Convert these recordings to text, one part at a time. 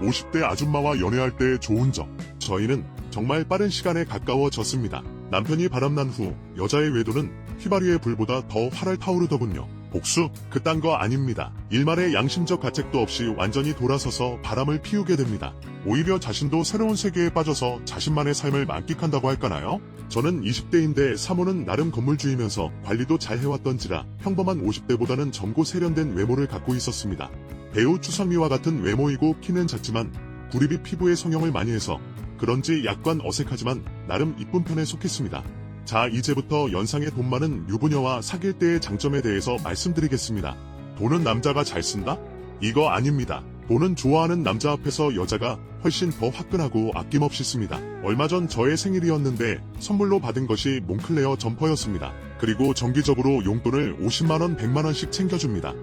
50대 아줌마와 연애할 때 좋은 점. 저희는 정말 빠른 시간에 가까워졌습니다. 남편이 바람난 후 여자의 외도는 휘바리의 불보다 더 활을 타오르더군요. 복수? 그딴 거 아닙니다. 일말의 양심적 가책도 없이 완전히 돌아서서 바람을 피우게 됩니다. 오히려 자신도 새로운 세계에 빠져서 자신만의 삶을 만끽한다고 할까나요? 저는 20대인데 사모는 나름 건물주이면서 관리도 잘 해왔던지라 평범한 50대보다는 젊고 세련된 외모를 갖고 있었습니다. 배우 추상미와 같은 외모이고 키는 작지만 구립이 피부에 성형을 많이 해서 그런지 약간 어색하지만 나름 이쁜 편에 속했습니다. 자, 이제부터 연상의 돈 많은 유부녀와 사귈 때의 장점에 대해서 말씀드리겠습니다. 돈은 남자가 잘 쓴다? 이거 아닙니다. 돈은 좋아하는 남자 앞에서 여자가 훨씬 더 화끈하고 아낌없이 씁니다. 얼마 전 저의 생일이었는데 선물로 받은 것이 몽클레어 점퍼였습니다. 그리고 정기적으로 용돈을 50만원, 100만원씩 챙겨줍니다.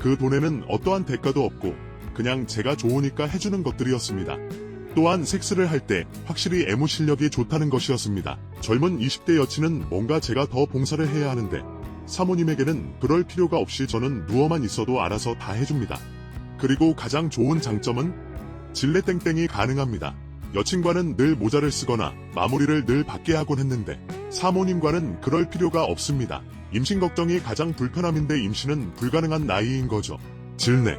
그 돈에는 어떠한 대가도 없고 그냥 제가 좋으니까 해주는 것들이었습니다. 또한 섹스를 할 때 확실히 애무 실력이 좋다는 것이었습니다. 젊은 20대 여친은 뭔가 제가 더 봉사를 해야 하는데 사모님에게는 그럴 필요가 없이 저는 누워만 있어도 알아서 다 해줍니다. 그리고 가장 좋은 장점은 질레땡땡이 가능합니다. 여친과는 늘 모자를 쓰거나 마무리를 늘 받게 하곤 했는데 사모님과는 그럴 필요가 없습니다. 임신 걱정이 가장 불편함인데 임신은 불가능한 나이인 거죠. 질내.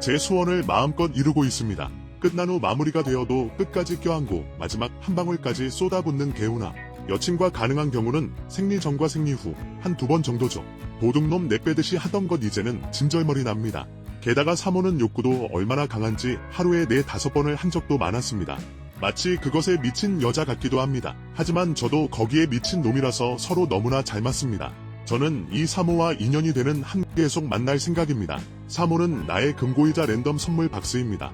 제 소원을 마음껏 이루고 있습니다. 끝난 후 마무리가 되어도 끝까지 껴안고 마지막 한 방울까지 쏟아붓는 개운함. 여친과 가능한 경우는 생리 전과 생리 후 한 두 번 정도죠. 도둑놈 내빼듯이 하던 것 이제는 진절머리 납니다. 게다가 사모는 욕구도 얼마나 강한지 하루에 네 다섯 번을 한 적도 많았습니다. 마치 그것에 미친 여자 같기도 합니다. 하지만 저도 거기에 미친 놈이라서 서로 너무나 잘 맞습니다. 저는 이 사모와 인연이 되는 한 계속 만날 생각입니다. 사모는 나의 금고이자 랜덤 선물 박스입니다.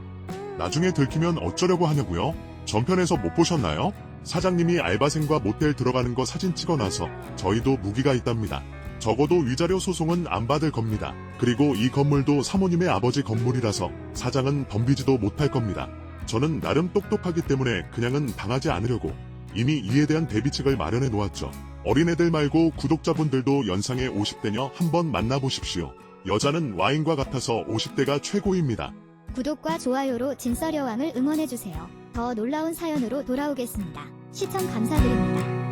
나중에 들키면 어쩌려고 하냐고요? 전편에서 못 보셨나요? 사장님이 알바생과 모텔 들어가는 거 사진 찍어놔서 저희도 무기가 있답니다. 적어도 위자료 소송은 안 받을 겁니다. 그리고 이 건물도 사모님의 아버지 건물이라서 사장은 덤비지도 못할 겁니다. 저는 나름 똑똑하기 때문에 그냥은 당하지 않으려고 이미 이에 대한 대비책을 마련해 놓았죠. 어린애들 말고 구독자분들도 연상의 50대녀 한번 만나보십시오. 여자는 와인과 같아서 50대가 최고입니다. 구독과 좋아요로 진서여왕을 응원해주세요. 더 놀라운 사연으로 돌아오겠습니다. 시청 감사드립니다.